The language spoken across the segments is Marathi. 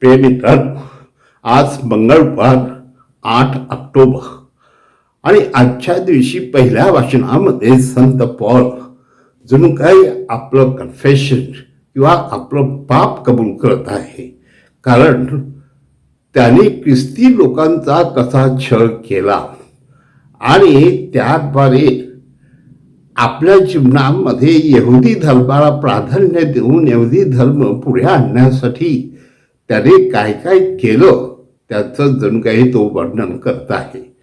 प्रिय आज मंगळवार आठ ऑक्टोबर. आणि आजच्या दिवशी पहिल्या वाचनामध्ये संत पॉल जणू काही आपलं कन्फेशन किंवा आपलं पाप कबूल करत आहे. कारण त्याने ख्रिस्ती लोकांचा कसा छळ केला आणि त्याद्वारे आपल्या जीवनामध्ये यहुदी धर्माला प्राधान्य देऊन यहुदी धर्म पुढे आणण्यासाठी त्याने काय काय केलं त्याचं जणू काही तो वर्णन करत आहे.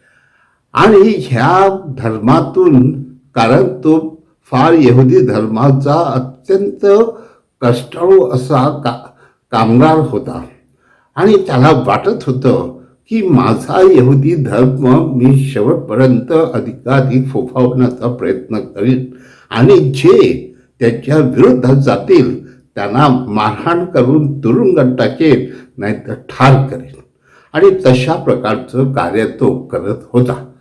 आणि ह्या धर्मातून कारण तो फार यहुदी धर्माचा अत्यंत कष्टाळू असा का कामगार होता. आणि त्याला वाटत होतं की माझा यहुदी धर्म मी शेवटपर्यंत अधिकाधिक फोफावण्याचा प्रयत्न करीन आणि जे त्याच्या विरुद्ध जातील त्यांना मारहाण करून तुरुंगात टाकेल नाहीतर ठार करेल. आणि तशा प्रकारचं कार्य तो करत होता.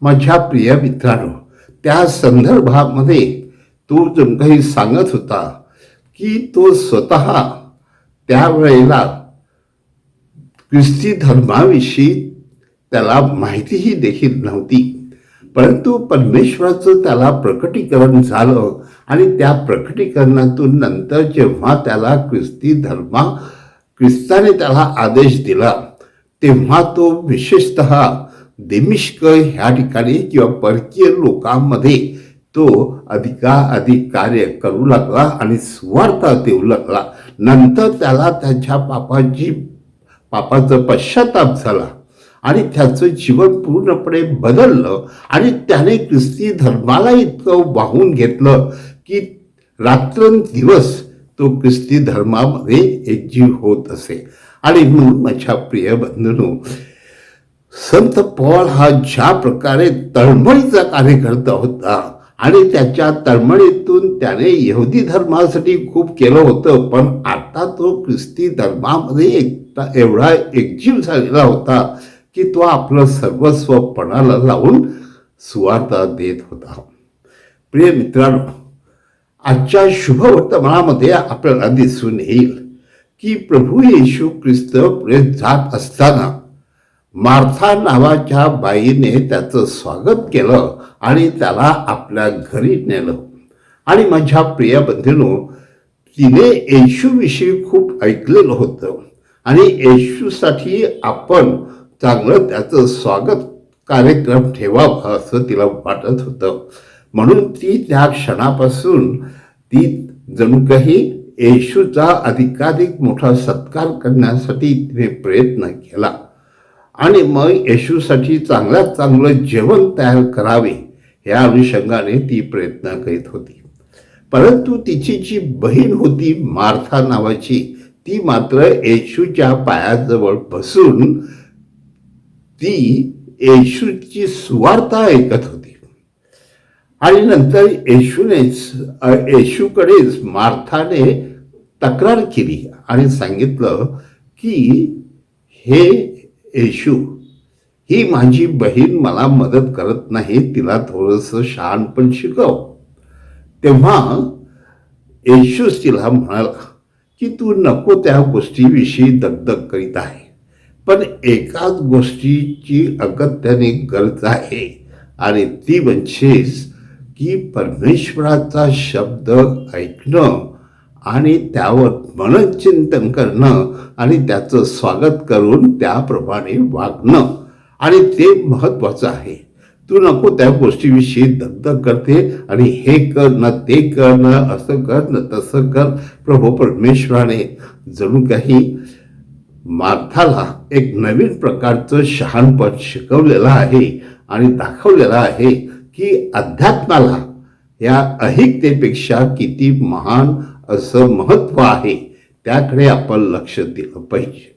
माझ्या प्रिय मित्रांनो त्या संदर्भामध्ये तो जो काही सांगत होता की तो स्वतः त्यावेळेला ख्रिस्ती धर्माविषयी त्याला माहितीही देखील नव्हती. परंतु परमेश्वराचं त्याला प्रकटीकरण झालं आणि त्या प्रकटीकरणातून नंतर जेव्हा त्याला ख्रिस्ती धर्मा ख्रिस्ताने त्याला आदेश दिला तेव्हा तो विशेषत देमिष्क ह्या ठिकाणी किंवा परकीय लोकांमध्ये तो अधिकाधिक कार्य करू लागला आणि स्वार्थ देऊ लागला. नंतर त्याला त्याच्या पापाची पापाचा पश्चाताप झाला. आणि त्याचं जीवन पूर्णपणे बदललं आणि त्याने ख्रिस्ती धर्माला इतकं वाहून घेतलं की रात्रंदिवस तो ख्रिस्ती धर्मामध्ये एकजीव होत असे. आणि म्हणून माझ्या प्रिय बंधनू संत पॉल हा ज्या प्रकारे तळमळीचा कार्यकर्ता होता आणि त्याच्या तळमळीतून त्याने यहुदी धर्मासाठी खूप केलं होतं पण आता तो ख्रिस्ती धर्मामध्ये एकटा एवढा एकजीव झालेला होता की तो आपलं सर्वस्व पणाला लावून सुवार्ता देत होता. प्रिय मित्रांनो आजच्या शुभवर्तमानामध्ये आपल्याला दिसून येईल की प्रभू येशू ख्रिस्त पुढे जात असताना मार्था नावाच्या बाईने त्याचं स्वागत केलं आणि त्याला आपल्या घरी नेलं. आणि माझ्या प्रिय बंधूनो तिने येशूविषयी खूप ऐकलेलं होतं. आणि येशूसाठी आपण चांगलं त्याचं स्वागत कार्यक्रम ठेवावा असं तिला वाटत होतं. म्हणून ती त्या क्षणापासून ती जणू काही येशूचा अधिकाधिक मोठा सत्कार करण्यासाठी तिने प्रयत्न केला. आणि मग येशूसाठी चांगल्यात चांगलं जेवण तयार करावे या अनुषंगाने ती प्रयत्न करीत होती. परंतु तिची जी बहीण होती मार्था नावाची ती मात्र येशूच्या पायाजवळ बसून ती येशूची सुवार्ता ऐकत होती. आणि नंतर येशूनेच येशूकडेच मार्थाने तक्रार केली आणि सांगितलं की हे येशू ही माझी बहीण मला मदत करत नाही तिला थोडंसं शहाणपण शिकव. तेव्हा येशूच तिला म्हणाला की तू नको त्या गोष्टीविषयी दगदग करीत आहे. पण एकाच गोष्टीची अगत्याने गरज आहे. आणि ती म्हणजेच की परमेश्वराचा शब्द ऐकणं आणि त्यावर मनचिंतन करणं आणि त्याचं स्वागत करून त्याप्रमाणे वागणं आणि ते महत्त्वाचं आहे. तू नको त्या गोष्टीविषयी दगदग करते आणि हे कर ना ते कर ना असं कर ना तसं कर. प्रभू परमेश्वराने जणू काही मार्थाला एक नवीन प्रकारचं शहाणपद शिकवलेलं आहे आणि दाखवलेलं आहे की अध्यात्माला या अहिकतेपेक्षा किती महान असं महत्त्व आहे त्याकडे आपण लक्ष दिलं पाहिजे.